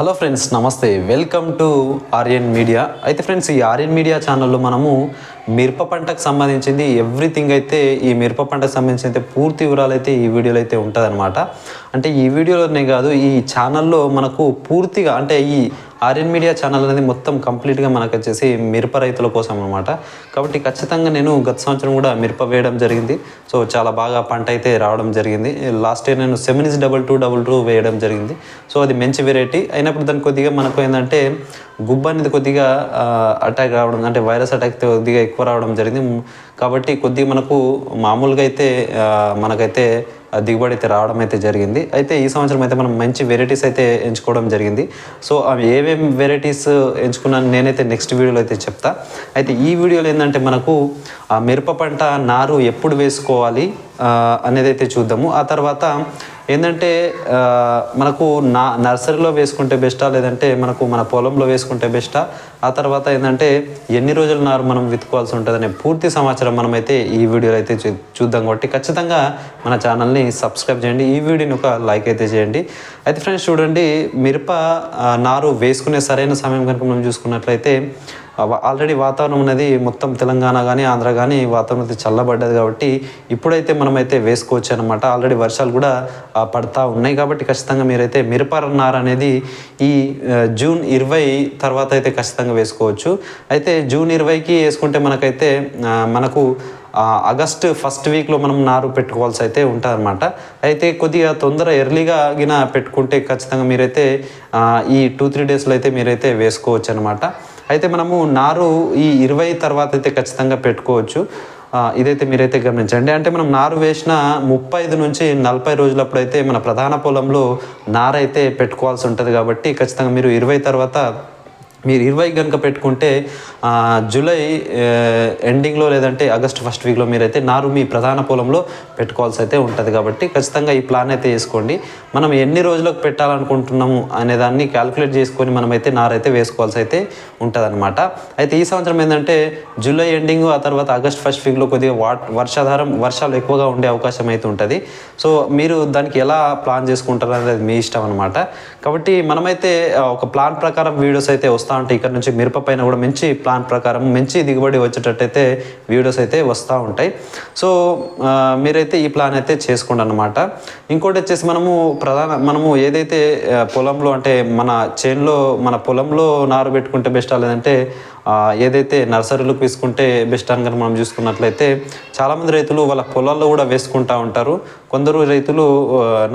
Hello friends namaste. Welcome to Aryan media అయితే friends ఈ Aryan media ఛానల్లో మనము మిరప పంటకు సంబంధించింది ఎవ్రీథింగ్ అయితే ఈ మిరప పంటకు సంబంధించి అయితే పూర్తి వివరాలు అయితే ఈ వీడియోలో అయితే ఉంటుందన్నమాట. అంటే ఈ వీడియోలోనే కాదు ఈ ఛానల్లో మనకు పూర్తిగా అంటే ఈ ఆర్యన్ మీడియా ఛానల్ అనేది మొత్తం కంప్లీట్గా మనకు వచ్చేసి మిరప రైతుల కోసం అనమాట కాబట్టి ఖచ్చితంగా నేను గత సంవత్సరం కూడా మిరప వేయడం జరిగింది. సో చాలా బాగా పంట అయితే రావడం జరిగింది. లాస్ట్ ఇయర్ నేను Seminis is double two double two వేయడం జరిగింది. సో అది మంచి వెరైటీ అయినప్పుడు దాని కొద్దిగా మనకు ఏంటంటే గుబ్బ అనేది కొద్దిగా అటాక్ రావడం అంటే వైరస్ అటాక్ కొద్దిగా ఎక్కువ రావడం జరిగింది. కాబట్టి కొద్దిగా మనకు మామూలుగా అయితే మనకైతే దిగుబడి అయితే రావడం అయితే జరిగింది. అయితే ఈ సంవత్సరం అయితే మనం మంచి వెరైటీస్ అయితే ఎంచుకోవడం జరిగింది. సో అవి ఏమేమి వెరైటీస్ ఎంచుకున్నాను నేనైతే నెక్స్ట్ వీడియోలో అయితే చెప్తా. అయితే ఈ వీడియోలో ఏంటంటే మనకు ఆ మిరప పంట నారు ఎప్పుడు వేసుకోవాలి అనేది అయితే చూద్దాము. ఆ తర్వాత ఏంటంటే మనకు నా నర్సరీలో వేసుకుంటే బెస్టా లేదంటే మనకు మన పొలంలో వేసుకుంటే బెస్టా? ఆ తర్వాత ఏంటంటే ఎన్ని రోజుల నారు మనం విత్తుకోవాల్సి ఉంటుందనే పూర్తి సమాచారం మనమైతే ఈ వీడియోలో అయితే చూ- చూద్దాం కాబట్టి ఖచ్చితంగా మన ఛానల్ని సబ్స్క్రైబ్ చేయండి. ఈ వీడియోని ఒక లైక్ అయితే చేయండి. అయితే ఫ్రెండ్స్ చూడండి మిరప నారు వేసుకునే సరైన సమయం కనుక మనం చూసుకున్నట్లయితే ఆల్రెడీ వాతావరణం అనేది మొత్తం తెలంగాణ కానీ ఆంధ్ర కానీ వాతావరణం అయితే చల్లబడ్డది కాబట్టి ఇప్పుడైతే మనమైతే వేసుకోవచ్చు అనమాట ఆల్రెడీ వర్షాలు కూడా పడతా ఉన్నాయి కాబట్టి ఖచ్చితంగా మీరైతే మిరప నార అనేది ఈ జూన్ ఇరవై తర్వాత అయితే ఖచ్చితంగా వేసుకోవచ్చు. అయితే జూన్ ఇరవైకి వేసుకుంటే మనకైతే మనకు ఆగస్ట్ ఫస్ట్ వీక్లో మనం నారు పెట్టుకోవాల్సి అయితే ఉంటుందన్నమాట అయితే కొద్దిగా తొందర ఎర్లీగా గిన పెట్టుకుంటే ఖచ్చితంగా మీరైతే ఈ టూ త్రీ డేస్లో అయితే మీరైతే వేసుకోవచ్చు అనమాట అయితే మనము నారు ఈ ఇరవై తర్వాత అయితే ఖచ్చితంగా పెట్టుకోవచ్చు. ఇదైతే మీరైతే గమనించండి. అంటే మనం నారు వేసిన ముప్పై ఐదు నుంచి నలభై రోజులప్పుడు అయితే మన ప్రధాన పొలంలో నారైతే పెట్టుకోవాల్సి ఉంటుంది కాబట్టి ఖచ్చితంగా మీరు ఇరవై తర్వాత మీరు ఇరవై కనుక పెట్టుకుంటే జూలై ఎండింగ్లో లేదంటే ఆగస్ట్ ఫస్ట్ వీక్లో మీరైతే నారు మీ ప్రధాన పొలంలో పెట్టుకోవాల్సి అయితే ఉంటుంది. కాబట్టి ఖచ్చితంగా ఈ ప్లాన్ అయితే వేసుకోండి. మనం ఎన్ని రోజులకు పెట్టాలనుకుంటున్నాము అనే దాన్ని క్యాలిక్యులేట్ చేసుకొని మనమైతే నారైతే వేసుకోవాల్సి అయితే ఉంటుంది అయితే ఈ సంవత్సరం ఏంటంటే జూలై ఎండింగ్ ఆ తర్వాత ఆగస్ట్ ఫస్ట్ వీక్లో కొద్దిగా వా వర్షాధారం వర్షాలు ఎక్కువగా ఉండే అవకాశం అయితే ఉంటుంది. సో మీరు దానికి ఎలా ప్లాన్ చేసుకుంటారు అనేది మీ ఇష్టం అనమాట కాబట్టి మనమైతే ఒక ప్లాన్ ప్రకారం వీడియోస్ అయితే వస్తూ ఉంటాయి ఇక్కడ నుంచి మిరప పైన కూడా మంచి ప్లాన్ ప్రకారం మంచి దిగుబడి వచ్చేటట్టయితే వీడియోస్ అయితే వస్తూ ఉంటాయి. సో మీరైతే ఈ ప్లాన్ అయితే చేసుకోండి అనమాట ఇంకోటి వచ్చేసి మనము ప్రధాన మనము ఏదైతే పొలంలో అంటే మన చేన్లో మన పొలంలో నారు పెట్టుకుంటే బెస్ట్ లేదంటే ఏదైతే నర్సరీలకు వేసుకుంటే బెస్ట్ అని మనం చూసుకున్నట్లయితే చాలామంది రైతులు వాళ్ళ పొలాల్లో కూడా వేసుకుంటూ ఉంటారు. కొందరు రైతులు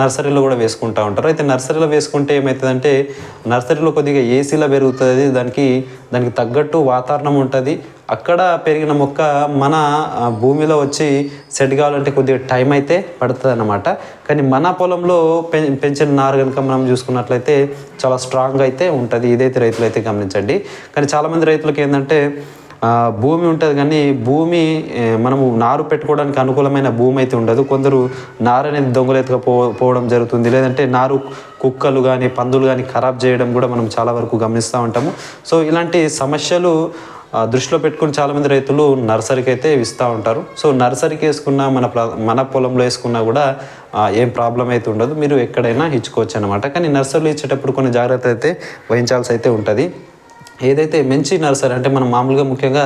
నర్సరీలో కూడా వేసుకుంటూ ఉంటారు. అయితే నర్సరీలో వేసుకుంటే ఏమవుతుందంటే నర్సరీలో కొద్దిగా ఏసీలో పెరుగుతుంది. దానికి దానికి తగ్గట్టు వాతావరణం ఉంటుంది. అక్కడ పెరిగిన మొక్క మన భూమిలో వచ్చి సెట్ కావాలంటే కొద్దిగా టైం అయితే పడుతుంది అన్నమాట కానీ మన పొలంలో పె పెంచిన నారు కనుక మనం చూసుకున్నట్లయితే చాలా స్ట్రాంగ్ అయితే ఉంటుంది. ఇదైతే రైతులు అయితే గమనించండి. కానీ చాలామంది రైతులకి ఏంటంటే భూమి ఉంటుంది కానీ భూమి మనము నారు పెట్టుకోవడానికి అనుకూలమైన భూమి అయితే ఉండదు. కొందరు నారు అనేది దొంగలెత్తుక పో పోవడం జరుగుతుంది. లేదంటే నారు కుక్కలు కానీ పందులు కానీ ఖరాబ్ చేయడం కూడా మనం చాలా వరకు గమనిస్తూ ఉంటాము. సో ఇలాంటి సమస్యలు దృష్టిలో పెట్టుకుని చాలామంది రైతులు నర్సరీకి అయితే ఇస్తూ ఉంటారు. సో నర్సరీకి వేసుకున్న మన మన పొలంలో వేసుకున్నా కూడా ఏం ప్రాబ్లం అయితే ఉండదు. మీరు ఎక్కడైనా ఇచ్చుకోవచ్చు అనమాట కానీ నర్సరీలో ఇచ్చేటప్పుడు కొన్ని జాగ్రత్త అయితే వహించాల్సి అయితే ఉంటుంది. ఏదైతే మంచి నర్సరీ అంటే మనం మామూలుగా ముఖ్యంగా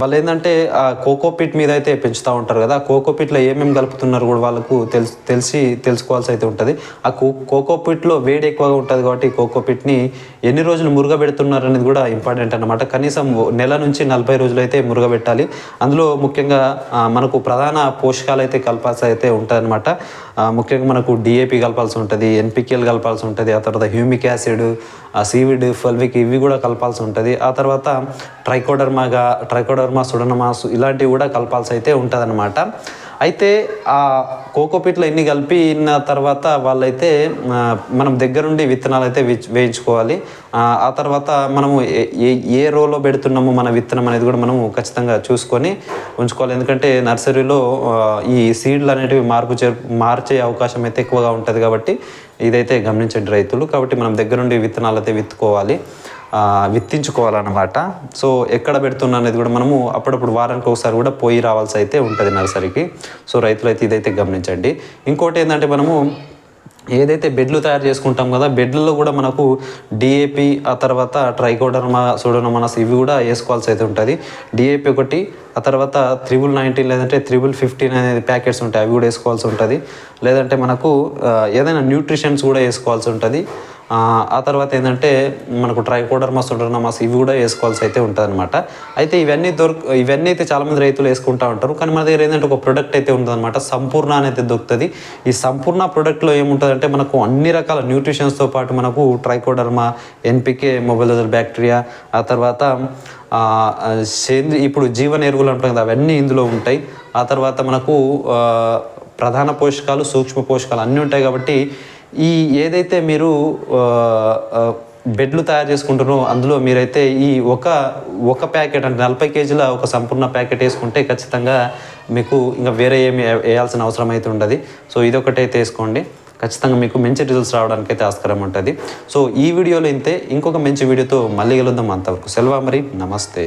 వాళ్ళు ఏంటంటే ఆ కోకోపిట్ మీద అయితే పెంచుతూ ఉంటారు కదా ఆ కోకోపిట్లో ఏమేమి కలుపుతున్నారు కూడా వాళ్ళకు తెలిసి తెలిసి తెలుసుకోవాల్సి అయితే ఉంటుంది. ఆ కో కోకోపిట్లో వేడి ఎక్కువగా ఉంటుంది కాబట్టి కోకోపిట్ని ఎన్ని రోజులు మురుగబెడుతున్నారు అనేది కూడా ఇంపార్టెంట్ అనమాట కనీసం నెల నుంచి నలభై రోజులు అయితే మురుగబెట్టాలి. అందులో ముఖ్యంగా మనకు ప్రధాన పోషకాలు అయితే కలపాల్సి అయితే ఉంటుంది అనమాట ముఖ్యంగా మనకు డిఏపి కలపాల్సి ఉంటుంది ఎన్పికేలు కలపాల్సి ఉంటుంది ఆ తర్వాత హ్యూమిక్ యాసిడ్ సీవిడ్ ఫల్విక్ ఇవి కూడా కలపాల్సి ఉంటుంది. ఆ తర్వాత ట్రైకోడర్మాగా ట్రైకోడర్మా సుడనమాస్ ఇలాంటివి కూడా కలపాల్సి అయితే ఉంటుంది అయితే ఆ కోకోపిట్లో ఎన్ని కలిపిన తర్వాత వాళ్ళైతే మనం దగ్గరుండి విత్తనాలు అయితే వేయించుకోవాలి. ఆ, తర్వాత మనము ఏ- ఏ ఏ రోలో పెడుతున్నామో మన విత్తనం అనేది కూడా మనము ఖచ్చితంగా చూసుకొని ఉంచుకోవాలి. ఎందుకంటే నర్సరీలో ఈ సీడ్లు అనేటివి మార్పు చే మార్చే అవకాశం అయితే ఎక్కువగా ఉంటుంది కాబట్టి ఇదైతే గమనించండి రైతులు. కాబట్టి మనం దగ్గరుండి విత్తనాలు అయితే విత్తుకోవాలి. విత్తించుకోవాలన్నమాట. సో ఎక్కడ పెడుతున్నా అనేది కూడా మనము అప్పుడప్పుడు వారానికి ఒకసారి కూడా పోయి రావాల్సి అయితే ఉంటుంది నర్సరీకి. సో రైతులు అయితే ఇదైతే గమనించండి. ఇంకోటి ఏంటంటే మనము ఏదైతే బెడ్లు తయారు చేసుకుంటాం కదా బెడ్లలో కూడా మనకు డిఏపి ఆ తర్వాత ట్రైకోడర్మా సోడోనమనస్ ఇవి కూడా వేసుకోవాల్సి అయితే ఉంటుంది. డిఏపి ఒకటి ఆ తర్వాత త్రిబుల్ నైన్టీన్ లేదంటే త్రిబుల్ ఫిఫ్టీన్ అనేది ప్యాకెట్స్ ఉంటాయి అవి కూడా వేసుకోవాల్సి ఉంటుంది. లేదంటే మనకు ఏదైనా న్యూట్రిషన్స్ కూడా వేసుకోవాల్సి ఉంటుంది. ఆ, తర్వాత ఏంటంటే మనకు ట్రైకోడర్మా సుడర్నమాస్ ఇవి కూడా వేసుకోవాల్సి అయితే ఉంటుంది అనమాట అయితే ఇవన్నీ దొరక ఇవన్నీ అయితే చాలామంది రైతులు వేసుకుంటా ఉంటారు. కానీ మన దగ్గర ఏంటంటే ఒక ప్రొడక్ట్ అయితే ఉంటుందన్నమాట సంపూర్ణ అనేది దొరుకుతుంది. ఈ సంపూర్ణ ప్రొడక్ట్లో ఏముంటుందంటే మనకు అన్ని రకాల న్యూట్రిషన్స్తో పాటు మనకు ట్రైకోడర్మా ఎన్పికే మొబైలజల్ బ్యాక్టీరియా ఆ తర్వాత సేంద్రి ఇప్పుడు జీవన ఎరువులు అంటాం కదా అవన్నీ ఇందులో ఉంటాయి. ఆ తర్వాత మనకు ప్రధాన పోషకాలు సూక్ష్మ పోషకాలు అన్నీ ఉంటాయి కాబట్టి ఈ ఏదైతే మీరు బెడ్లు తయారు చేసుకుంటారో అందులో మీరైతే ఈ ఒక ఒక ప్యాకెట్ అంటే నలభై కేజీల ఒక సంపూర్ణ ప్యాకెట్ వేసుకుంటే ఖచ్చితంగా మీకు ఇంకా వేరే ఏమి వేయాల్సిన అవసరం అయితే ఉండదు. సో ఇది అయితే వేసుకోండి. ఖచ్చితంగా మీకు మంచి రిజల్ట్స్ రావడానికి అయితే ఆస్కారం ఉంటుంది. సో ఈ వీడియోలో ఇంతే. ఇంకొక మంచి వీడియోతో మళ్ళీ కలుద్దాం అంతవరకు. సెల్వా మరి నమస్తే.